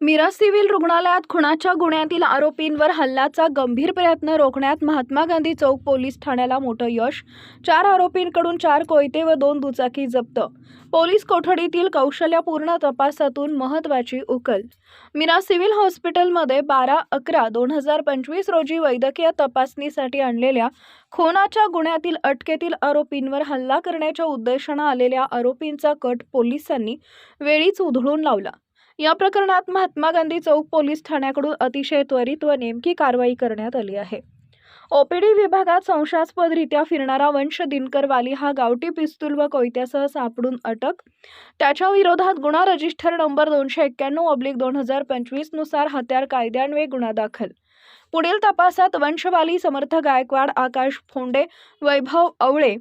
मिरा civil रुग्णालयात खुणाच्या गुन्ह्यातील आरोपींवर हल्ल्याचा गंभीर प्रयत्न रोखण्यात महात्मा गांधी चौक पोलीस ठाण्याला मोठं यश. चार आरोपींकडून चार कोयते व दोन दुचाकी जप्त. पोलीस कोठडीतील कौशल्यपूर्ण तपासातून महत्त्वाची उकल. मीरा सिव्हिल हॉस्पिटलमध्ये बारा अकरा दोन हजार पंचवीस रोजी वैद्यकीय तपासणीसाठी आणलेल्या खुनाच्या गुन्ह्यातील अटकेतील आरोपींवर हल्ला करण्याच्या उद्देशानं आलेल्या आरोपींचा कट पोलिसांनी वेळीच उधळून लावला. या प्रकरणात महात्मा गांधी चौक पोलीस ठाण्याकडून अतिशय त्वरित व नेमकी कारवाई करण्यात आली आहे. ओपीडी विभागात संशयास्पदरित्या फिरणारा वंश दिनकर वाली हा गावठी पिस्तूल व कोयत्यासह सापडून अटक. त्याच्या विरोधात गुन्हा रजिस्टर नंबर दोनशे एक्क्याण्णव ऑब्लिक दोन हजार पंचवीसनुसार हत्यार कायद्यान्वये गुन्हा दाखल. पुढील तपासात वंशवाली समर्थ गायकवाड आकाश फोंडे वैभव आवळे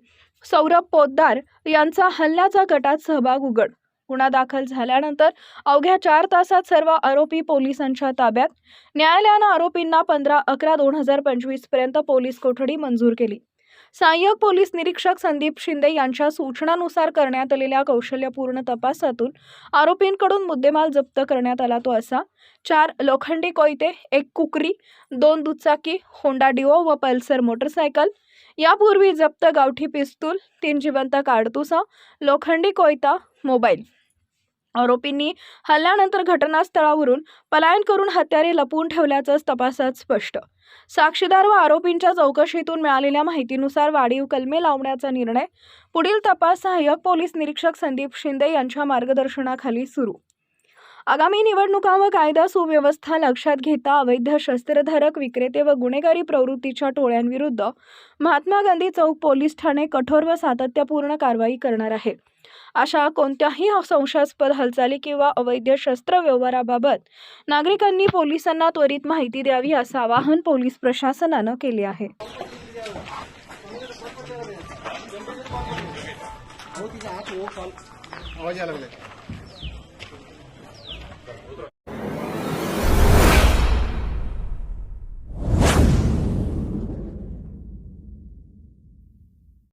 सौरभ पोद्दार यांचा हल्ल्याचा गटात सहभाग उघड. गुन्हा दाखल झाल्यानंतर अवघ्या चार तासात सर्व आरोपी पोलिसांच्या ताब्यात. न्यायालयानं आरोपींना पंधरा अकरा दोन हजार पंचवीसपर्यंत पोलीस कोठडी मंजूर केली. सहाय्यक पोलीस निरीक्षक संदीप शिंदे यांच्या सूचनानुसार करण्यात आलेल्या कौशल्यपूर्ण तपासातून आरोपींकडून मुद्देमाल जप्त करण्यात आला तो असा चार लोखंडी कोयते एक कुकरी दोन दुचाकी होंडा डिओ व पल्सर मोटरसायकल यापूर्वी जप्त गावठी पिस्तूल तीन जिवंत काडतुसा लोखंडी कोयता मोबाईल. आरोपींनी हल्ल्यानंतर घटनास्थळावरून पलायन करून हत्यारे लपवून ठेवल्याचंच तपासात स्पष्ट. साक्षीदार व आरोपींच्या चौकशीतून मिळालेल्या माहितीनुसार वाढीव कलमे लावण्याचा निर्णय पुढील तपास सहाय्यक पोलीस निरीक्षक संदीप शिंदे यांच्या मार्गदर्शनाखाली सुरू. आगामी निवडणुका व कायदा सुव्यवस्था लक्षात घेता अवैध शस्त्रधारक विक्रेते व गुन्हेगारी प्रवृत्तीच्या टोळ्यांविरुद्ध महात्मा गांधी चौक पोलीस ठाणे कठोर व सातत्यपूर्ण कारवाई करणार आहे. अशा कोणत्याही संशयास्पद हालचाली किंवा अवैध शस्त्र व्यवहाराबाबत नागरिकांनी पोलिसांना त्वरित माहिती द्यावी असं आवाहन पोलीस प्रशासनानं केले आहे. हो, आवाज यायला